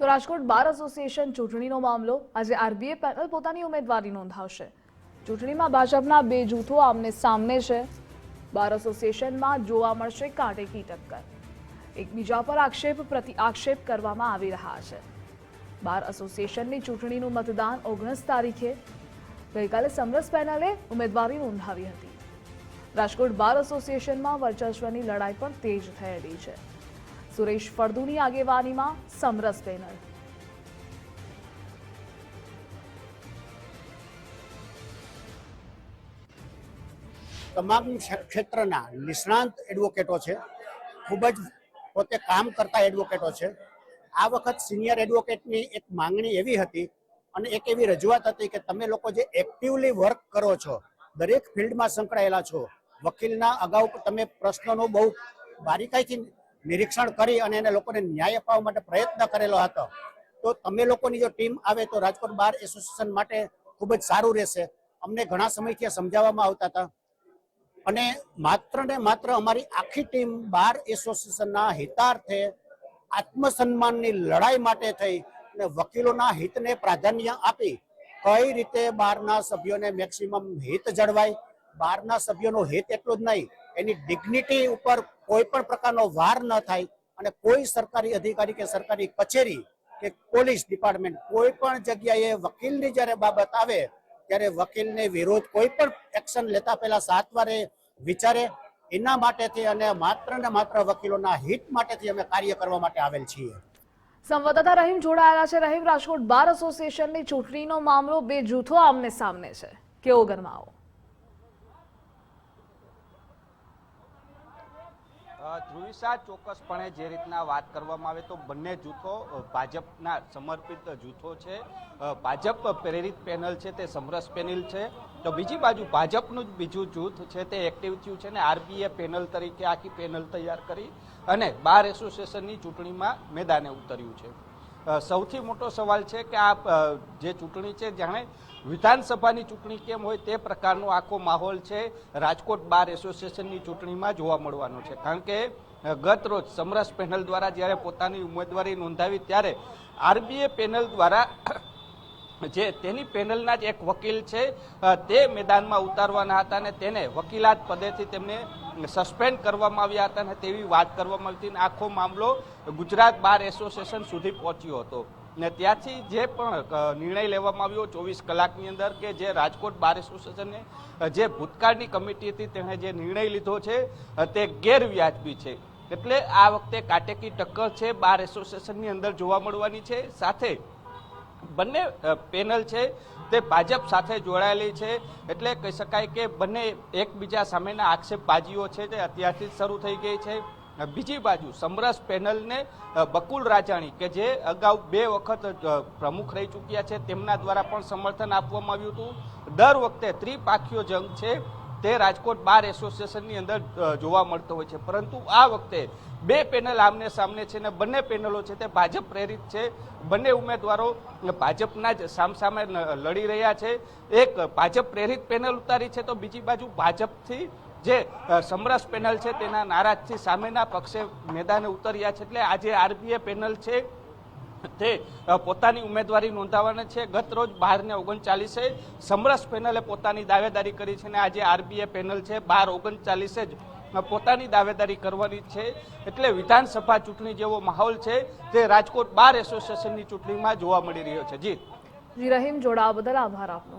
તો Rajkot bar association ચૂંટણીનો મામલો. આજે આરબીએ પેનલ પોતાની ઉમેદવારી નોંધાવશે. ચૂંટણીમાં ભાજપના બે જૂથો આમને સામને છે. બાર એસોસિએશનમાં જોવા મળશે કાંટેકી ટક્કર. એકબીજા પર આક્ષેપ પ્રતિ આક્ષેપ કરવામાં આવી રહ્યા છે. બાર એસોસિએશનની ચૂંટણીનું મતદાન ઓગણીસ તારીખે. ગઈકાલે સમરસ પેનલે ઉમેદવારી નોંધાવી હતી. રાજકોટ બાર એસોસિએશનમાં વર્ચસ્વની લડાઈ પણ તેજ થયેલી છે. સુરેશ ફળદુની આગેવાનીમાં સમરસ બેનર. તમામ ક્ષેત્રના નિષ્ણાંત એડવોકેટો છે. ખૂબ જ પોતે કામ કરતા એડવોકેટો છે. આ વખત સિનિયર એડવોકેટની એક માંગણી એવી હતી અને એક એવી રજૂઆત હતી કે તમે લોકો જે એક્ટિવલી વર્ક કરો છો, દરેક ફિલ્ડમાં સંકળાયેલા છો, વકીલના અગાઉ તમે પ્રશ્નોનો બહુ બારીકાઈથી નિરીક્ષણ કરી અને એને લોકોને ન્યાય અપાવવા માટે પ્રયત્ન કરેલો હતો. તો તમે લોકોની જો ટીમ આવે તો રાજકોટ બાર એસોસિએશન માટે ખૂબ જ સારું રહેશે. અમને ઘણા સમયથી સમજાવવામાં આવતા હતા. અને માત્ર ને માત્ર અમારી આખી ટીમ બાર એસોસિએશનના હિતાર્થે આત્મસન્માનની લડાઈ માટે થઈ અને વકીલોના હિતને પ્રાધાન્ય આપી કઈ રીતે બારના સભ્યોને મેક્સિમમ હિત જળવાય? બારના સભ્યોનો હિત એટલું જ નહીં એની ડિગ્નિટી ઉપર કોઈ પણ પ્રકારનો વાર ન થાય અને કોઈ સરકારી અધિકારી કે સરકારી કચેરી કે પોલીસ ડિપાર્ટમેન્ટ કોઈ પણ જગ્યાએ વકીલની જ્યારે બાબત આવે, ત્યારે વકીલને વિરોધ કોઈ પણ એક્શન લેતા પહેલા સાત વારે વિચારે. એના માટેથી અને માત્ર ને માત્ર વકીલોના હિત માટેથી અમે કાર્ય કરવા માટે આવેલ છીએ. સંવાદદાતા રહીમ જોડાયેલા છે. રહીમ, રાજકોટ બાર એસોસિએશનની ચૂંટણીનો મામલો બે જૂથો આમને સામને છે. કેવો ગરમાવો? અ, ધ્રુવિસા ચોક્કસપણે જે રીતના વાત કરવામાં આવે તો બંને જૂથો ભાજપના સમર્પિત જૂથો છે. ભાજપ પ્રેરિત પેનલ છે તે સમરસ પેનલ છે. તો બીજી બાજુ ભાજપનું જ બીજું જૂથ છે તે એક્ટિવ થયું છે ને આરબીએ પેનલ તરીકે આખી પેનલ તૈયાર કરી અને બાર એસોસિએશનની ચૂંટણીમાં મેદાને ઉતર્યું છે. સૌથી મોટો સવાલ છે કે આ જે ચૂંટણી છે, જાણે વિધાનસભાની ચૂંટણી કેમ હોય તે પ્રકારનો આખો માહોલ છે, રાજકોટ બાર એસોસિએશનની ચૂંટણીમાં જોવા મળવાનો છે. કારણ કે ગત રોજ સમરસ પેનલ દ્વારા જ્યારે પોતાની ઉમેદવારી નોંધાવી, ત્યારે આરબીએ પેનલ દ્વારા જે તેની પેનલના જ એક વકીલ છે તે મેદાનમાં ઉતારવાના હતા અને તેને વકીલાત પદેથી તેમને સસ્પેન્ડ કરવામાં આવ્યા હતા અને તેવી વાત કરવામાં આવી હતી આખો મામલો ગુજરાત બાર એસોસિએશન સુધી પહોંચ્યો હતો. ને ત્યાંથી જે પણ નિર્ણય લેવામાં આવ્યો ચોવીસ કલાકની અંદર કે જે રાજકોટ બાર એસોસિએશનને જે ભૂતકાળની કમિટી હતી તેણે જે નિર્ણય લીધો છે તે ગેરવ્યાજબી છે. એટલે આ વખતે કાટેકી ટક્કર છે બાર એસોસિએશનની અંદર જોવા મળવાની છે. સાથે બંને પેનલ છે, તે ભાજપ સાથે જોડાયેલી છે. એટલે કહી શકાય કે બંને એકબીજા સામેના આક્ષેપબાજીઓ છે તે અત્યારથી શરૂ થઈ ગઈ છે. બીજી બાજુ સમરસ પેનલને બકુલ રાજાણી કે જે અગાઉ બે વખત પ્રમુખ રહી ચૂક્યા છે, તેમના દ્વારા પણ સમર્થન આપવામાં આવ્યું હતું. દર વખતે ત્રિપાખીયો જંગ છે. તે રાજકોટ બાર એસોસિએશનની અંદર જોવા મળતો હોય છે. પરંતુ આ વખતે બે પેનલ આમને સામને છે ને બંને પેનલો છે તે ભાજપ પ્રેરિત છે. બંને ઉમેદવારો ભાજપના જ સામસામે લડી રહ્યા છે. એક ભાજપ પ્રેરિત પેનલ ઉતારી છે તો બીજી બાજુ ભાજપથી જે સમરસ પેનલ છે તેના નારાજથી સામેના પક્ષે મેદાને ઉતર્યા છે. એટલે આજે આરબીએ પેનલ છે. તે પોતાની ઉમેદવારી નોંધાવવાના છે. ગત રોજ બાર ને ઓગણચાલીસે સમરસ પેનલે પોતાની દાવેદારી કરી છે અને આજે આરબીએ પેનલ છે. બાર ઓગણચાલીસે જ પોતાની દાવેદારી કરવાની છે. એટલે વિધાનસભા ચૂંટણી જેવો માહોલ છે તે રાજકોટ બાર એસોસિએશનની ચૂંટણીમાં જોવા મળી રહ્યો છે. જી, રહીમ જોડાવા બદલ આભાર આપનો.